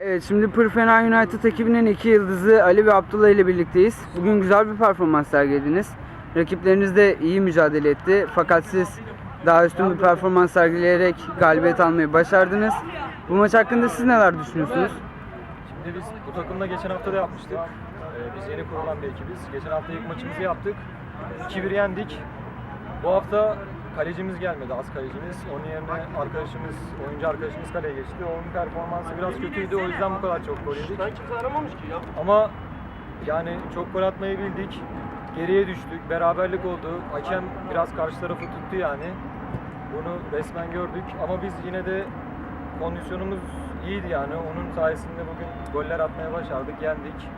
Evet şimdi Pırfena United ekibinin iki yıldızı Ali ve Abdullah ile birlikteyiz. Bugün güzel bir performans sergilediniz. Rakipleriniz de iyi mücadele etti. Fakat siz daha üstün bir performans sergileyerek galibiyet almayı başardınız. Bu maç hakkında siz neler düşünüyorsunuz? Şimdi biz bu takımda geçen hafta da yapmıştık. Ee, biz yeni kurulan bir ekibiz. Geçen hafta ilk maçımızı yaptık. 2-1 yendik. Bu hafta kalecimiz gelmedi, az kalecimiz. Onun yerine arkadaşımız, oyuncu arkadaşımız kaleye geçti. Onun performansı biraz kötüydü. O yüzden bu kadar çok gol yedik. kimse aramamış ki ya. Ama yani çok gol atmayı bildik. Geriye düştük. Beraberlik oldu. Hakem biraz karşı tarafı tuttu yani. Bunu resmen gördük. Ama biz yine de kondisyonumuz iyiydi yani. Onun sayesinde bugün goller atmaya başardık. Yendik.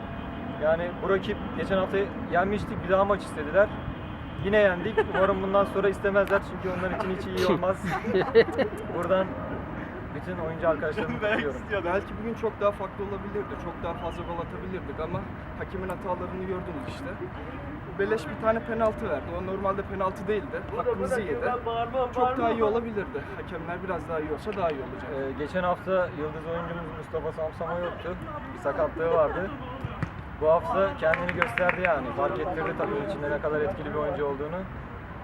Yani bu rakip geçen hafta yenmiştik. Bir daha maç istediler. Yine yendik. Umarım bundan sonra istemezler çünkü onlar için hiç iyi olmaz. Buradan bütün oyuncu arkadaşlarımı kutluyorum. Belki bugün çok daha farklı olabilirdi. Çok daha fazla gol atabilirdik ama hakemin hatalarını gördünüz işte. Beleş bir tane penaltı verdi. O normalde penaltı değildi. Hakkımızı yedi. Çok daha iyi olabilirdi. Hakemler biraz daha iyi olsa daha iyi olacak. Ee, geçen hafta yıldız oyuncumuz Mustafa Samsama yoktu. Bir sakatlığı vardı. Bu hafta kendini gösterdi yani. Fark ettirdi takım içinde ne kadar etkili bir oyuncu olduğunu.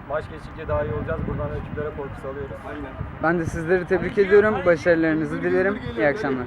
Maç geçtikçe daha iyi olacağız. Buradan rakiplere korku salıyoruz. Ben de sizleri tebrik ediyorum. Başarılarınızı dilerim. İyi akşamlar.